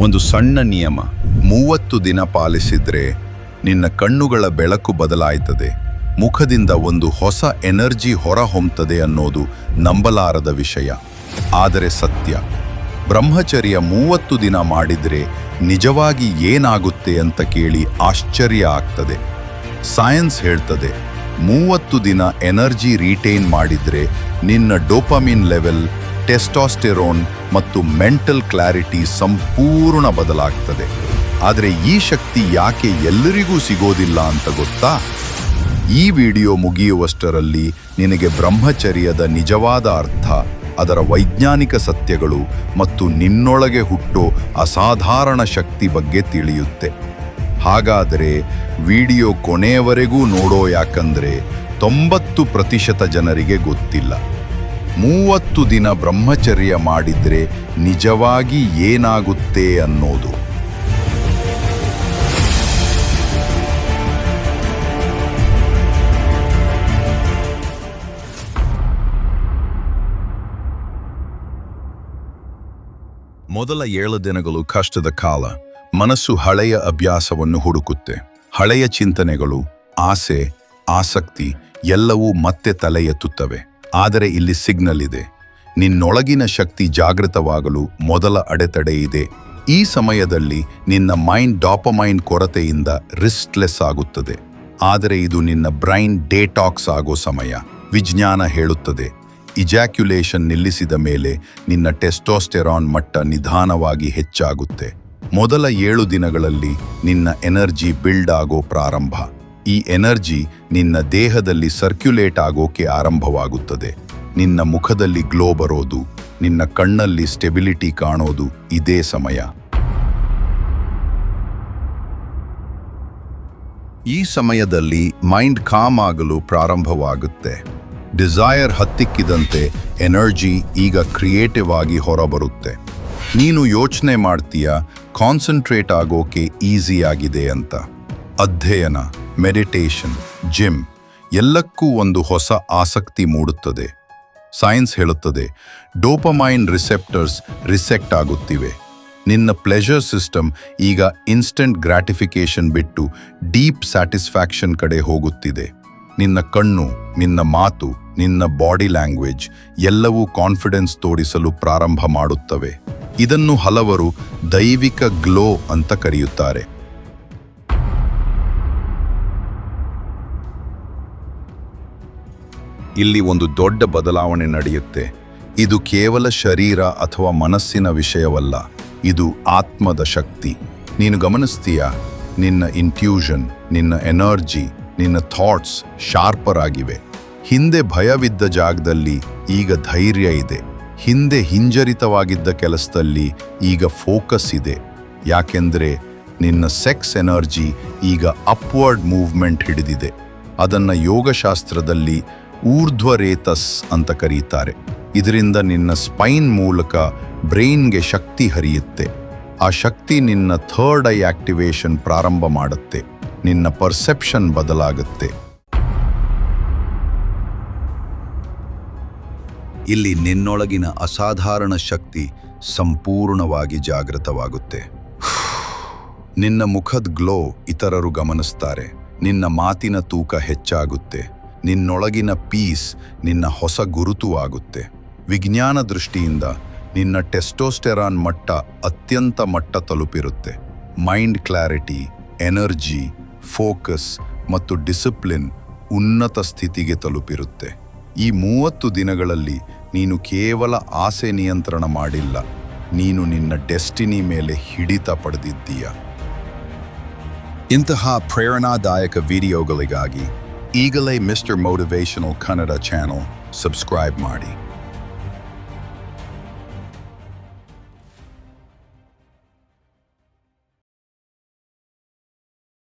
ಒಂದು ಸಣ್ಣ ನಿಯಮ. ಮೂವತ್ತು ದಿನ ಪಾಲಿಸಿದ್ರೆ ನಿನ್ನ ಕಣ್ಣುಗಳ ಬೆಳಕು ಬದಲಾಯ್ತದೆ. ಮುಖದಿಂದ ಒಂದು ಹೊಸ ಎನರ್ಜಿ ಹೊರಹೊಮ್ತದೆ ಅನ್ನೋದು ನಂಬಲಾರದ ವಿಷಯ. ಆದರೆ ಸತ್ಯ. ಬ್ರಹ್ಮಚರ್ಯ ಮೂವತ್ತು ದಿನ ಮಾಡಿದರೆ ನಿಜವಾಗಿ ಏನಾಗುತ್ತೆ ಅಂತ ಕೇಳಿ ಆಶ್ಚರ್ಯ ಆಗ್ತದೆ. ಸೈನ್ಸ್ ಹೇಳ್ತದೆ, ಮೂವತ್ತು ದಿನ ಎನರ್ಜಿ ರೀಟೈನ್ ಮಾಡಿದರೆ ನಿನ್ನ ಡೋಪಮಿನ್ ಲೆವೆಲ್ ಟೆಸ್ಟಾಸ್ಟೆರೋನ್ ಮತ್ತು ಮೆಂಟಲ್ ಕ್ಲಾರಿಟಿ ಸಂಪೂರ್ಣ ಬದಲಾಗ್ತದೆ. ಆದರೆ ಈ ಶಕ್ತಿ ಯಾಕೆ ಎಲ್ಲರಿಗೂ ಸಿಗೋದಿಲ್ಲ ಅಂತ ಗೊತ್ತಾ? ಈ ವಿಡಿಯೋ ಮುಗಿಯುವಷ್ಟರಲ್ಲಿ ನಿನಗೆ ಬ್ರಹ್ಮಚರ್ಯದ ನಿಜವಾದ ಅರ್ಥ, ಅದರ ವೈಜ್ಞಾನಿಕ ಸತ್ಯಗಳು ಮತ್ತು ನಿನ್ನೊಳಗೆ ಹುಟ್ಟೋ ಅಸಾಧಾರಣ ಶಕ್ತಿ ಬಗ್ಗೆ ತಿಳಿಯುತ್ತೆ. ಹಾಗಾದರೆ ವಿಡಿಯೋ ಕೊನೆಯವರೆಗೂ ನೋಡೋ ಯಾಕಂದ್ರೆ ತೊಂಬತ್ತು ಪ್ರತಿಶತ ಜನರಿಗೆ ಗೊತ್ತಿಲ್ಲ. ಮೂವತ್ತು ದಿನ ಬ್ರಹ್ಮಚರ್ಯ ಮಾಡಿದ್ರೆ ನಿಜವಾಗಿ ಏನಾಗುತ್ತೆ ಅನ್ನೋದು. ಮೊದಲ ಏಳು ದಿನಗಳು ಕಷ್ಟದ ಕಾಲ. ಮನಸ್ಸು ಹಳೆಯ ಅಭ್ಯಾಸವನ್ನು ಹುಡುಕುತ್ತೆ. ಹಳೆಯ ಚಿಂತನೆಗಳು, ಆಸೆ, ಆಸಕ್ತಿ ಎಲ್ಲವೂ ಮತ್ತೆ ತಲೆ ಎತ್ತುತ್ತವೆ. ಆದರೆ ಇಲ್ಲಿ ಸಿಗ್ನಲ್ ಇದೆ ನಿನ್ನೊಳಗಿನ ಶಕ್ತಿ ಜಾಗೃತವಾಗಲು ಮೊದಲ ಅಡೆತಡೆ ಇದೆ. ಈ ಸಮಯದಲ್ಲಿ ನಿನ್ನ ಮೈಂಡ್ ಡಾಪಮೈನ್ ಕೊರತೆಯಿಂದ ರಿಸ್ಟ್ಲೆಸ್ ಆಗುತ್ತದೆ. ಆದರೆ ಇದು ನಿನ್ನ ಬ್ರೈನ್ ಡೇಟಾಕ್ಸ್ ಆಗೋ ಸಮಯ. ವಿಜ್ಞಾನ ಹೇಳುತ್ತದೆ, ಇಜಾಕ್ಯುಲೇಷನ್ ನಿಲ್ಲಿಸಿದ ಮೇಲೆ ನಿನ್ನ ಟೆಸ್ಟೋಸ್ಟೆರಾನ್ ಮಟ್ಟ ನಿಧಾನವಾಗಿ ಹೆಚ್ಚಾಗುತ್ತೆ. ಮೊದಲ ಏಳು ದಿನಗಳಲ್ಲಿ ನಿನ್ನ ಎನರ್ಜಿ ಬಿಲ್ಡ್ ಆಗೋ ಪ್ರಾರಂಭ. ಈ ಎನರ್ಜಿ ನಿನ್ನ ದೇಹದಲ್ಲಿ ಸರ್ಕ್ಯುಲೇಟ್ ಆಗೋಕೆ ಆರಂಭವಾಗುತ್ತದೆ. ನಿನ್ನ ಮುಖದಲ್ಲಿ ಗ್ಲೋ ಬರೋದು, ನಿನ್ನ ಕಣ್ಣಲ್ಲಿ ಸ್ಟೆಬಿಲಿಟಿ ಕಾಣೋದು ಇದೇ ಸಮಯ. ಈ ಸಮಯದಲ್ಲಿ ಮೈಂಡ್ ಕಾಮ್ ಆಗಲು ಪ್ರಾರಂಭವಾಗುತ್ತೆ. ಡಿಸೈರ್ ಹತ್ತಿಕ್ಕಿದಂತೆ ಎನರ್ಜಿ ಈಗ ಕ್ರಿಯೇಟಿವ್ ಆಗಿ ಹೊರಬರುತ್ತೆ. ನೀನು ಯೋಚನೆ ಮಾಡ್ತೀಯ, ಕಾನ್ಸಂಟ್ರೇಟ್ ಆಗೋಕೆ ಈಸಿಯಾಗಿದೆ ಅಂತ. ಅಧ್ಯಯನ. ಮೆಡಿಟೇಷನ್, ಜಿಮ್ ಎಲ್ಲಕ್ಕೂ ಒಂದು ಹೊಸ ಆಸಕ್ತಿ ಮೂಡುತ್ತದೆ. ಸೈನ್ಸ್ ಹೇಳುತ್ತದೆ, ಡೋಪಮೈನ್ ರಿಸೆಪ್ಟರ್ಸ್ ರಿಸೆಕ್ಟ್ ಆಗುತ್ತಿವೆ. ನಿನ್ನ ಪ್ಲೆಷರ್ ಸಿಸ್ಟಮ್ ಈಗ ಇನ್ಸ್ಟೆಂಟ್ ಗ್ರ್ಯಾಟಿಫಿಕೇಷನ್ ಬಿಟ್ಟು ಡೀಪ್ ಸ್ಯಾಟಿಸ್ಫ್ಯಾಕ್ಷನ್ ಕಡೆ ಹೋಗುತ್ತಿದೆ. ನಿನ್ನ ಕಣ್ಣು, ನಿನ್ನ ಮಾತು, ನಿನ್ನ ಬಾಡಿ ಲ್ಯಾಂಗ್ವೇಜ್ ಎಲ್ಲವೂ ಕಾನ್ಫಿಡೆನ್ಸ್ ತೋರಿಸಲು ಪ್ರಾರಂಭ ಮಾಡುತ್ತವೆ. ಇದನ್ನು ಹಲವರು ದೈವಿಕ ಗ್ಲೋ ಅಂತ ಕರೆಯುತ್ತಾರೆ. ಇಲ್ಲಿ ಒಂದು ದೊಡ್ಡ ಬದಲಾವಣೆ ನಡೆಯುತ್ತೆ. ಇದು ಕೇವಲ ಶರೀರ ಅಥವಾ ಮನಸ್ಸಿನ ವಿಷಯವಲ್ಲ, ಇದು ಆತ್ಮದ ಶಕ್ತಿ. ನೀನು ಗಮನಿಸ್ತೀಯ? ನಿನ್ನ ಇಂಟ್ಯೂಷನ್ ನಿನ್ನ ಎನರ್ಜಿ ನಿನ್ನ ಥಾಟ್ಸ್ ಶಾರ್ಪರ್ ಆಗಿವೆ. ಹಿಂದೆ ಭಯವಿದ್ದ ಜಾಗದಲ್ಲಿ ಈಗ ಧೈರ್ಯ ಇದೆ. ಹಿಂದೆ ಹಿಂಜರಿತವಾಗಿದ್ದ ಕೆಲಸದಲ್ಲಿ ಈಗ ಫೋಕಸ್ ಇದೆ. ಯಾಕೆಂದರೆ ನಿನ್ನ ಸೆಕ್ಸ್ ಎನರ್ಜಿ ಈಗ ಅಪ್ವರ್ಡ್ ಮೂವ್ಮೆಂಟ್ ಹಿಡಿದಿದೆ. ಅದನ್ನು ಯೋಗಶಾಸ್ತ್ರದಲ್ಲಿ ಊರ್ಧ್ವರೇತಸ್ ಅಂತ ಕರೀತಾರೆ. ಇದರಿಂದ ನಿನ್ನ ಸ್ಪೈನ್ ಮೂಲಕ ಬ್ರೈನ್ಗೆ ಶಕ್ತಿ ಹರಿಯುತ್ತೆ. ಆ ಶಕ್ತಿ ನಿನ್ನ ಥರ್ಡ್ ಐ ಆಕ್ಟಿವೇಶನ್ ಪ್ರಾರಂಭ ಮಾಡುತ್ತೆ. ನಿನ್ನ ಪರ್ಸೆಪ್ಷನ್ ಬದಲಾಗುತ್ತೆ. ಇಲ್ಲಿ ನಿನ್ನೊಳಗಿನ ಅಸಾಧಾರಣ ಶಕ್ತಿ ಸಂಪೂರ್ಣವಾಗಿ ಜಾಗೃತವಾಗುತ್ತೆ. ನಿನ್ನ ಮುಖದ ಗ್ಲೋ ಇತರರು ಗಮನಿಸ್ತಾರೆ. ನಿನ್ನ ಮಾತಿನ ತೂಕ ಹೆಚ್ಚಾಗುತ್ತೆ. ನಿನ್ನೊಳಗಿನ ಪೀಸ್ ನಿನ್ನ ಹೊಸ ಗುರುತು ಆಗುತ್ತೆ ವಿಜ್ಞಾನ ದೃಷ್ಟಿಯಿಂದ ನಿನ್ನ ಟೆಸ್ಟೋಸ್ಟೆರಾನ್ ಮಟ್ಟ ಅತ್ಯಂತ ಮಟ್ಟ ತಲುಪಿರುತ್ತೆ. ಮೈಂಡ್ ಕ್ಲಾರಿಟಿ, ಎನರ್ಜಿ, ಫೋಕಸ್ ಮತ್ತು ಡಿಸಿಪ್ಲಿನ್ ಉನ್ನತ ಸ್ಥಿತಿಗೆ ತಲುಪಿರುತ್ತೆ. ಈ ಮೂವತ್ತು ದಿನಗಳಲ್ಲಿ ನೀನು ಕೇವಲ ಆಸೆ ನಿಯಂತ್ರಣ ಮಾಡಿಲ್ಲ. ನೀನು ನಿನ್ನ ಡೆಸ್ಟಿನಿ ಮೇಲೆ ಹಿಡಿತ ಪಡೆದಿದ್ದೀಯ. ಇಂತಹ ಪ್ರೇರಣಾದಾಯಕ ವಿಡಿಯೋಗಳಿಗಾಗಿ Eagle Mr. Motivational Kannada channel, subscribe Marty.